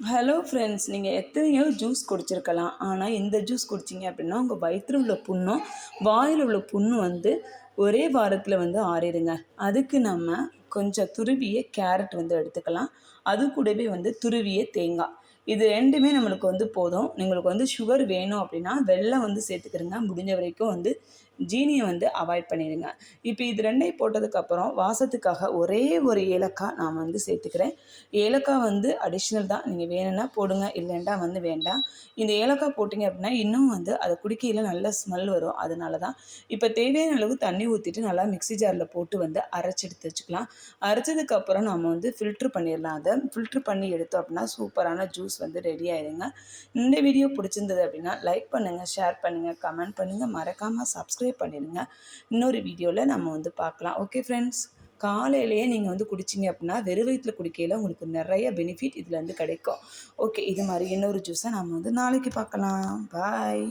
Hello friends நீங்கள் எத்தனையோ juice குடிச்சிருக்கலாம். ஆனால் இந்த ஜூஸ் குடிச்சிங்க அப்படின்னா உங்கள் வயிற்றில் உள்ள புண்ணும் வாயில் உள்ள புண்ணு வந்து ஒரே வாரத்தில் வந்து ஆறிடுங்க. அதுக்கு நம்ம கொஞ்சம் துருவிய கேரட் வந்து எடுத்துக்கலாம். அது கூடவே வந்து துருவிய தேங்காய். இது ரெண்டுமே நம்மளுக்கு வந்து போதும். உங்களுக்கு வந்து சுகர் வேணும் அப்படின்னா வெள்ளம் வந்து சேர்த்துக்கிறங்க முடிஞ்ச வரைக்கும் வந்து ஜீனியை வந்து அவாய்ட் பண்ணிடுங்க. இப்போ இது ரெண்டையும் போட்டதுக்கப்புறம் வாசத்துக்காக ஒரே ஒரு ஏலக்காய் நான் வந்து சேர்த்துக்கிறேன். ஏலக்காய் வந்து அடிஷ்னல் தான். நீங்கள் வேணும்னா போடுங்க இல்லைண்டா வந்து வேண்டாம். இந்த ஏலக்காய் போட்டிங்க அப்படின்னா இன்னும் வந்து அதை குடிக்கையில் நல்ல ஸ்மெல் வரும். அதனால தான். இப்போ தேவையான அளவு தண்ணி ஊற்றிட்டு நல்லா மிக்சி ஜாரில் போட்டு வந்து அரைச்சி எடுத்து வச்சுக்கலாம். அரைச்சதுக்கப்புறம் நம்ம வந்து ஃபில்ட்ரு பண்ணிடலாம். அதை ஃபில்ட்ரு பண்ணி எடுத்தோம் அப்படின்னா சூப்பரான ஜூஸ் வந்து ரெடி ஆயிடுங்க. இந்த வீடியோ பிடிச்சிருந்தது அப்படின்னா லைக் பண்ணுங்கள் ஷேர் பண்ணுங்கள் கமெண்ட் பண்ணுங்கள் மறக்காமல் சப்ஸ்கிரைப் பண்ணிடுங்க. இன்னொரு வீடியோவில் நம்ம வந்து பார்க்கலாம். ஓகே ஃப்ரெண்ட்ஸ் காலையிலேயே நீங்கள் வந்து குடிச்சிங்க அப்படின்னா வெறும் வயிற்றில் குடிக்கையில் உங்களுக்கு நிறைய பெனிஃபிட் இதில் கிடைக்கும். ஓகே இது மாதிரி இன்னொரு ஜூஸை நம்ம வந்து நாளைக்கு பார்க்கலாம். பாய்